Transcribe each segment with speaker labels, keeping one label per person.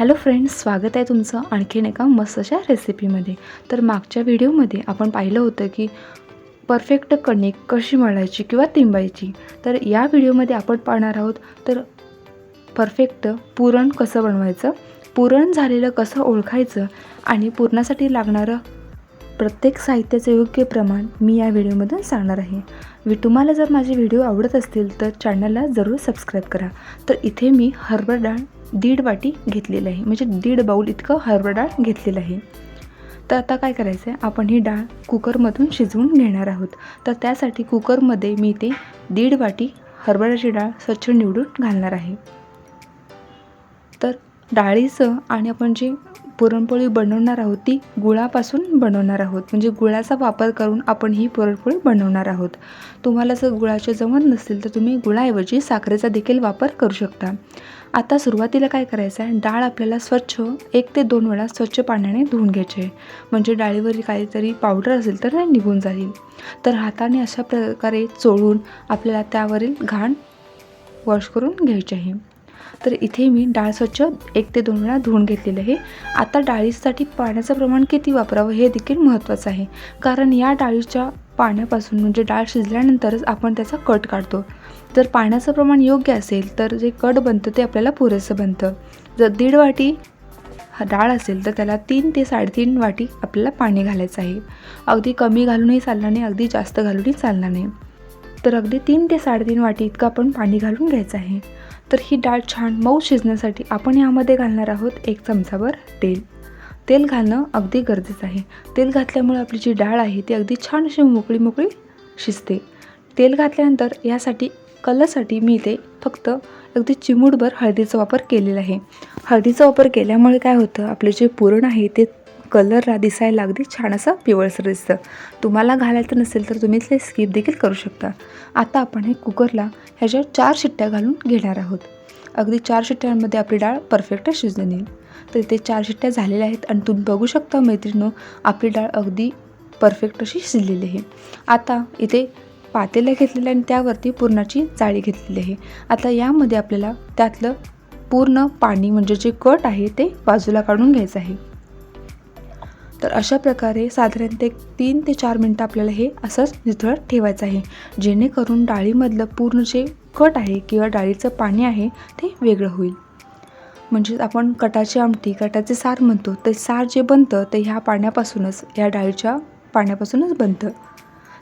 Speaker 1: Hello friends स्वागत आहे तुमचं आणखीन एका मस्त अशा रेसिपीमध्ये. तर मागच्या व्हिडिओमध्ये आपण पाहिलं होतं की परफेक्ट कणिक कशी मळायची किंवा तिंबायची. तर या व्हिडिओमध्ये आपण पाहणार आहोत तर परफेक्ट पुरण कसं बनवायचं पुरण झालेलं कसं ओळखायचं आणि पुरणासाठी लागणारं प्रत्येक साहित्याचं योग्य प्रमाण मी या व्हिडिओमधून सांगणार आहे. वि तुम्हाला जर माझे व्हिडिओ आवडत असतील तर चॅनलला जरूर सबस्क्राईब करा. तर इथे मी हर्बर डाळ दीड वाटी घेतलेलं आहे. म्हणजे दीड बाऊल इतकं हरभरा डाळ घेतलेलं आहे. तर आता काय करायचं आहे आपण ही डाळ कुकरमधून शिजवून घेणार आहोत. तर त्यासाठी कुकरमध्ये मी ते दीड वाटी हरभऱ्याची डाळ स्वच्छ निवडून घालणार आहे. तर डाळीचं आणि आपण जे पुरणपोळी बनवणार आहोत ती गुळापासून बनवणार आहोत. म्हणजे गुळाचा वापर करून आपण ही पुरणपोळी बनवणार आहोत. तुम्हाला जर गुळाचे जमत नसतील तर तुम्ही गुळाऐवजी साखरेचा देखील वापर करू शकता. आता सुरुवातीला काय करायचं आहे? डाळ आपल्याला स्वच्छ एक ते दोन वेळा स्वच्छ पाण्याने धुवून घ्यायचे. आहे म्हणजे डाळीवर काहीतरी पावडर असेल तर ते निघून जाईल. तर हाताने अशा प्रकारे चोळून आपल्याला त्यावरील घाण वॉश करून घ्यायचे आहे. तर इथे मी डाळ स्वच्छ एक ते दोन वेळा धुवून घेतलेलं आहे. आता डाळीसाठी पाण्याचं प्रमाण किती वापरावं हे देखील महत्त्वाचं आहे. कारण या डाळीच्या पाण्यापासून म्हणजे डाळ शिजल्यानंतरच आपण त्याचा कट काढतो. जर पाण्याचं प्रमाण योग्य असेल तर जे कट बनतं ते आपल्याला पुरेसं बनतं. जर दीड वाटी डाळ असेल तर त्याला तीन ते साडेतीन वाटी आपल्याला पाणी घालायचं आहे. अगदी कमी घालूनही चालणार नाही अगदी जास्त घालूनही चालणार नाही. तर अगदी तीन ते साडेतीन वाटी इतकं आपण पाणी घालून घ्यायचं आहे. तर ही डाळ छान मऊ शिजण्यासाठी आपण यामध्ये घालणार आहोत एक चमचाभर तेल. तेल घालणं अगदी गरजेचं आहे. तेल घातल्यामुळे आपली जी डाळ आहे ती अगदी छान अशी मोकळी मोकळी शिजते. तेल घातल्यानंतर यासाठी कलरसाठी मी इथे फक्त अगदी चिमूटभर हळदीचा वापर केलेला आहे. हळदीचा वापर केल्यामुळे काय होतं आपले जे पुरण आहे ते कलरला दिसायला अगदी छान असं पिवळसर दिसतं. तुम्हाला घालायचं नसेल तर तुम्ही ते स्किप देखील करू शकता. आता आपण हे कुकरला ह्याच्यावर चार शिट्ट्या घालून घेणार आहोत. अगदी चार शिट्ट्यांमध्ये आपली डाळ परफेक्ट शिजून येईल तर इथे चार शिट्ट्या झालेल्या आहेत आणि तुम्ही बघू शकता मैत्रिणीनो आपली डाळ अगदी परफेक्ट अशी शिजलेली आहे. आता इथे पातेलं घेतलेलं आहे आणि त्यावरती पुरणाची जाळी घेतलेली आहे. आता यामध्ये आपल्याला त्यातलं पूर्ण पाणी म्हणजे जे कट आहे ते बाजूला काढून घ्यायचं आहे. तर अशा प्रकारे साधारणतः एक तीन ते चार मिनटं आपल्याला हे असंच निथळत ठेवायचं आहे. जेणेकरून डाळीमधलं पूर्ण जे कट आहे किंवा डाळीचं पाणी आहे ते वेगळं होईल. म्हणजेच आपण कटाची आमटी कटाचे सार म्हणतो ते सार जे बनतं ते ह्या पाण्यापासूनच ह्या डाळीच्या पाण्यापासूनच बनतं.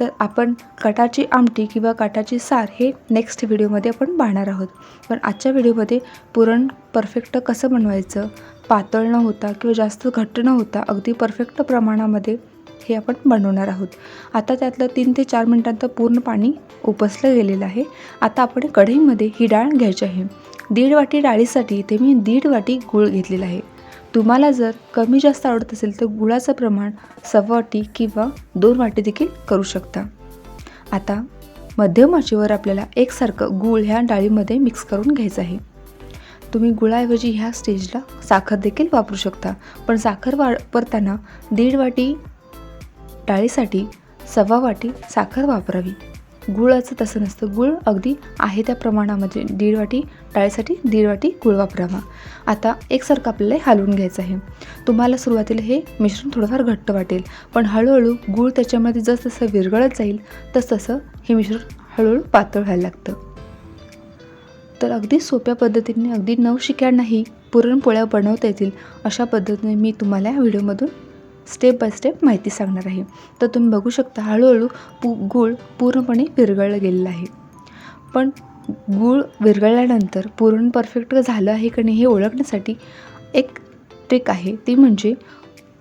Speaker 1: तर आपण कटाची आमटी किंवा कटाची सार हे नेक्स्ट व्हिडिओमध्ये आपण पाहणार आहोत. पण आजच्या व्हिडिओमध्ये पुरण परफेक्ट कसं बनवायचं पातळ न होता किंवा जास्त घट्ट न होता अगदी परफेक्ट प्रमाणामध्ये हे आपण बनवणार आहोत. आता त्यातलं तीन ते चार मिनटांचं पूर्ण पाणी उपसलं गेलेलं आहे. आता आपण कढईमध्ये ही डाळ घ्यायची आहे. दीड वाटी डाळीसाठी इथे मी दीड वाटी गूळ घेतलेला आहे. तुम्हाला जर कमी जास्त आवडत असेल तर गुळाचं प्रमाण सव्वा वाटी किंवा दोन वाटी देखील करू शकता. आता मध्यम आचेवर आपल्याला एकसारखं गूळ ह्या डाळीमध्ये मिक्स करून घ्यायचं आहे. तुम्ही गुळाऐवजी ह्या स्टेजला साखर देखील वापरू शकता. पण साखर वापरताना दीड वाटी डाळीसाठी सव्वा वाटी साखर वापरावी. गुळाचं तसं नसतं. गुळ अगदी आहे त्या प्रमाणामध्ये. दीड वाटी डाळीसाठी दीड वाटी गुळ वापरावा. आता एकसारखं आपल्याला हे हलवून घ्यायचं आहे. तुम्हाला सुरुवातीला हे मिश्रण थोडंफार घट्ट वाटेल. पण हळूहळू गुळ त्याच्यामध्ये जसं विरघळत जाईल तस तसं हे मिश्रण हळूहळू पातळ व्हायला लागतं. तर अगदी सोप्या पद्धतीने अगदी नवशिक्यांनाही पुरणपोळ्या बनवता येतील अशा पद्धतीने मी तुम्हाला या व्हिडिओमधून स्टेप बाय स्टेप माहिती सांगणार आहे. तर तुम्ही बघू शकता हळूहळू पू गूळ पूर्णपणे विरघळलं गेलेलं आहे. पण गूळ विरघळल्यानंतर पूर्ण परफेक्ट झालं आहे की नाही हे ओळखण्यासाठी एक ट्रिक आहे. ती म्हणजे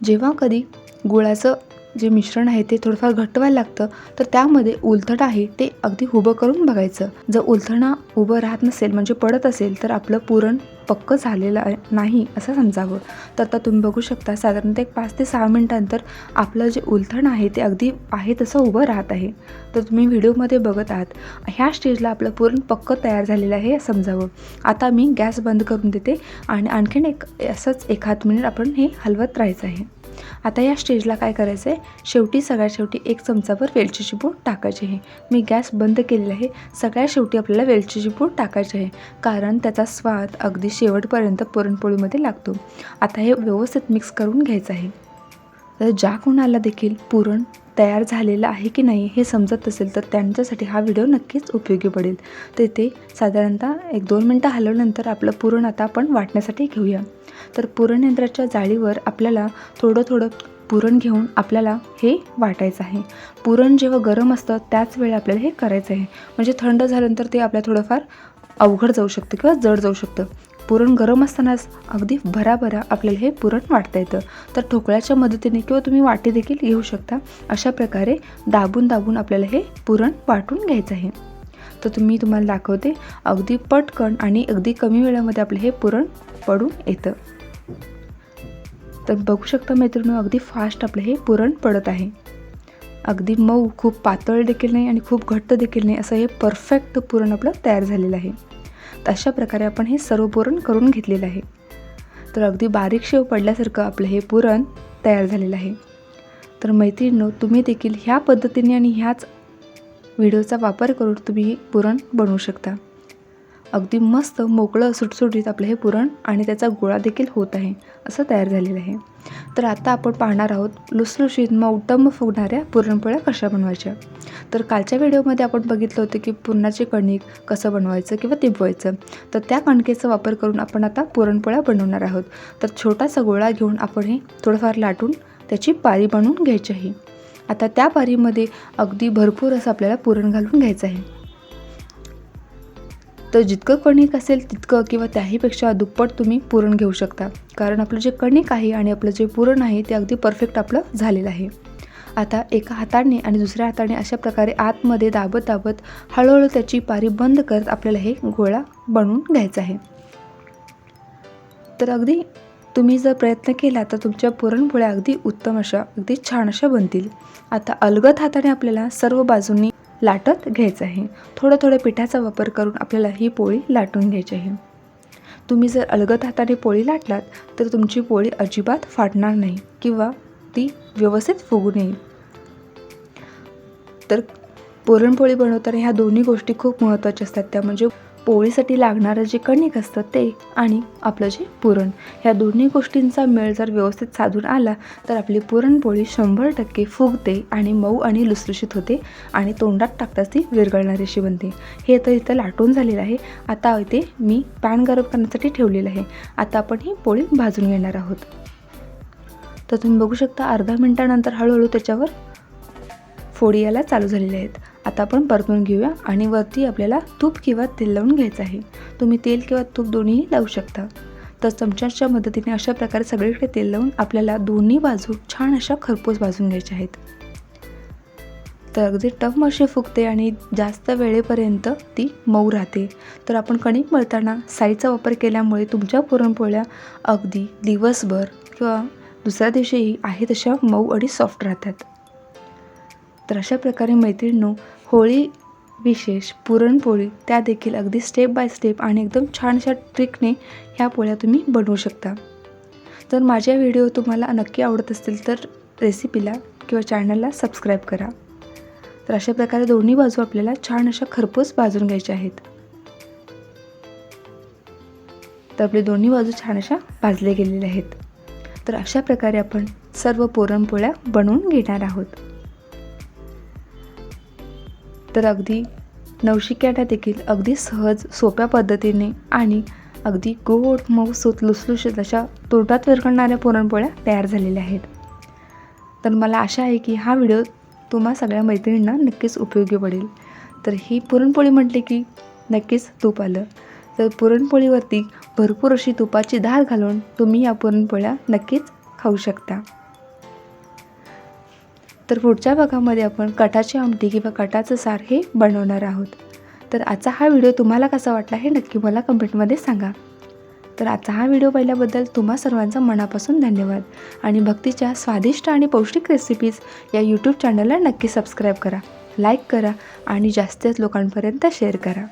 Speaker 1: जेव्हा कधी गुळाचं जे मिश्रण आहे ते थोडंफार घट्ट व्हायला लागतं तर त्यामध्ये उलथट आहे ते अगदी उभं करून बघायचं. जर उलथणा उभं राहत नसेल म्हणजे पडत असेल तर आपलं पुरण पक्क झालेलं आहे नाही असं समजावं. तर आता तुम्ही बघू शकता साधारणतः एक पाच ते सहा मिनटानंतर आपलं जे उलथण आहे ते अगदी आहे तसं उभं राहत आहे. तर तुम्ही व्हिडिओमध्ये बघत आहात ह्या स्टेजला आपलं पुरण पक्क तयार झालेलं आहे समजावं. आता मी गॅस बंद करून देते आणि आणखीन एक असंच एखाद मिनिट आपण हे हलवत राहायचं आहे. आता या स्टेजला काय करायचं आहे शेवटी सगळ्यात शेवटी एक चमचाभर वेलचीची पूड टाकायची आहे. मी गॅस बंद केलेला आहे. सगळ्यात शेवटी आपल्याला वेलचीची पूड टाकायची आहे. कारण त्याचा स्वाद अगदी शेवटपर्यंत पुरणपोळीमध्ये लागतो. आता हे व्यवस्थित मिक्स करून घ्यायचं आहे. तर ज्या कोणाला देखील पुरण तयार झालेलं आहे की नाही हे समजत असेल तर त्यांच्यासाठी हा व्हिडिओ नक्कीच उपयोगी पडेल. तर ते साधारणतः एक दोन मिनटं हलवल्यानंतर आपलं पुरण आता आपण वाटण्यासाठी घेऊया. तर पुरण यंत्राच्या जाळीवर आपल्याला थोडं थोडं पुरण घेऊन आपल्याला हे वाटायचं आहे. पुरण जेव्हा गरम असतं त्याच वेळी आपल्याला हे करायचं आहे. म्हणजे थंड झाल्यानंतर ते आपल्या थोडंफार अवघड जाऊ शकतं किंवा जड जाऊ शकतं. पुरण गरम असतानाच अगदी भराभरा आपल्याला हे पुरण वाटता येतं. तर ठोकळ्याच्या मदतीने किंवा तुम्ही वाटी देखील घेऊ शकता. अशा प्रकारे दाबून दाबून आपल्याला हे पुरण वाटून घ्यायचं आहे. तर तुम्ही तुम्हाला दाखवते. अगदी पटकन आणि अगदी कमी वेळामध्ये आपलं हे पुरण पडून येतं. तर बघू शकता मैत्रिणी अगदी फास्ट आपलं हे पुरण पडत आहे. अगदी मऊ खूप पातळ देखील नाही आणि खूप घट्ट देखील नाही असं हे परफेक्ट पुरण आपलं तयार झालेलं आहे. तर अशा प्रकारे आपण हे सर्व पुरण करून घेतलेलं आहे. तर अगदी बारीक शेव पडल्यासारखं आपलं हे पुरण तयार झालेलं आहे. तर मैत्रिणींनो तुम्ही देखील ह्या पद्धतीने आणि ह्याच व्हिडिओचा वापर करून तुम्ही पुरण बनवू शकता. अगदी मस्त मोकळं सुटसुटीत आपलं हे पुरण आणि त्याचा गोळा देखील होत आहे असं तयार झालेलं आहे. तर आता आपण पाहणार आहोत लुसलुशीत मग उत्तम फुगणाऱ्या पुरणपोळ्या कशा बनवायच्या. तर कालच्या व्हिडिओमध्ये आपण बघितलं होतं की पुरणाचे कणिक कसं बनवायचं किंवा तिबवायचं. तर त्या कणकेचा वापर करून आपण आता पुरणपोळ्या बनवणार आहोत. तर छोटासा गोळा घेऊन आपण हे थोडंफार लाटून त्याची पारी बनवून घ्यायची आहे. आता त्या पारीमध्ये अगदी भरपूर असं आपल्याला पुरण घालून घ्यायचं आहे. तर जितकं कणिक असेल तितकं किंवा त्याहीपेक्षा दुप्पट तुम्ही पुरण घेऊ शकता. कारण आपलं जे कणिक आहे आणि आपलं जे पुरण आहे ते अगदी परफेक्ट आपलं झालेलं आहे. आता एका हाताने आणि दुसऱ्या हाताने अशा प्रकारे आतमध्ये दाबत दाबत हळूहळू त्याची पारी बंद करत आपल्याला हे गोळा बनवून घ्यायचा आहे. तर अगदी तुम्ही जर प्रयत्न केला तर तुमच्या पुरणपोळ्या अगदी उत्तम अशा अगदी छान अशा बनतील. आता अलगद हाताने आपल्याला सर्व बाजूंनी लाटत घ्यायचं आहे थोडं थोडं पिठाचा वापर करून आपल्याला ही पोळी लाटून घ्यायची आहे तुम्ही जर अलगद हाताने पोळी लाटलात तर तुमची पोळी अजिबात फाटणार नाही किंवा ती व्यवस्थित फुगू नये. तर पुरणपोळी बनवताना ह्या दोन्ही गोष्टी खूप महत्त्वाच्या असतात. त्या म्हणजे पोळीसाठी लागणारं जे कणिक असतं ते आणि आपलं जे पुरण ह्या दोन्ही गोष्टींचा मेळ जर व्यवस्थित साधून आला तर आपली पुरणपोळी शंभर टक्के फुगते आणि मऊ आणि लुसलुशीत होते आणि तोंडात टाकताच ती विरघळणारी अशी बनते. हे तर इथं लाटून झालेलं आहे. आता इथे मी पॅन गरम करण्यासाठी ठेवलेलं आहे. आता आपण ही पोळी भाजून घेणार आहोत. तर तुम्ही बघू शकता अर्धा मिनटानंतर हळूहळू त्याच्यावर फोडी यायला चालू झालेल्या आहेत. आता आपण परतून घेऊया आणि वरती आपल्याला तूप किंवा तेल लावून घ्यायचं आहे. तुम्ही तेल किंवा तूप दोन्हीही लावू शकता. तर चमच्याच्या मदतीने अशा प्रकारे सगळीकडे तेल लावून आपल्याला दोन्ही बाजू छान अशा खरपूस भाजून घ्यायच्या आहेत. तर अगदी टफ अशी फुगते आणि जास्त वेळेपर्यंत ती मऊ राहते. तर आपण कणिक मळताना साईचा वापर केल्यामुळे तुमच्या पुरणपोळ्या अगदी दिवसभर किंवा दुसऱ्या दिवशीही आहे तशा मऊ आणि सॉफ्ट राहतात. तर अशा प्रकारे मैत्रिणींनो होळी विशेष पुरणपोळी त्या देखील अगदी स्टेप बाय स्टेप आणि एकदम छानशा ट्रिकने ह्या पोळ्या तुम्ही बनवू शकता. तर माझ्या व्हिडिओ तुम्हाला नक्की आवडत असतील तर रेसिपीला किंवा चॅनलला सबस्क्राईब करा. तर अशा प्रकारे दोन्ही बाजू आपल्याला छान अशा खरपूस भाजून घ्यायच्या आहेत. तर आपले दोन्ही बाजू छान अशा भाजले गेलेले आहेत. तर अशा प्रकारे आपण सर्व पुरणपोळ्या बनवून घेणार आहोत. तर अगदी नवशिक्याटा देखील अगदी सहज सोप्या पद्धतीने आणि अगदी गोड मऊ सूत लुसलुशीत अशा तोंडात विरघडणाऱ्या पुरणपोळ्या तयार झालेल्या आहेत. तर मला आशा आहे की हा व्हिडिओ तुम्हा सगळ्या मैत्रिणींना नक्कीच उपयोगी पडेल. तर ही पुरणपोळी म्हटली की नक्कीच तूप आलं. तर पुरणपोळीवरती भरपूर अशी तुपाची धार घालून तुम्ही या पुरणपोळ्या नक्कीच खाऊ शकता. तर पुढच्या भागामध्ये आपण कटाची आमटी किंवा कटाचं सार हे बनवणार आहोत. तर आजचा हा व्हिडिओ तुम्हाला कसा वाटला हे नक्की मला कमेंटमध्ये सांगा. तर आजचा हा व्हिडिओ पाहिल्याबद्दल तुम्हा सर्वांचा मनापासून धन्यवाद. आणि भक्तीच्या स्वादिष्ट आणि पौष्टिक रेसिपीज या यूट्यूब चॅनलला नक्की सबस्क्राईब करा लाईक करा आणि जास्तीत लोकांपर्यंत शेअर करा.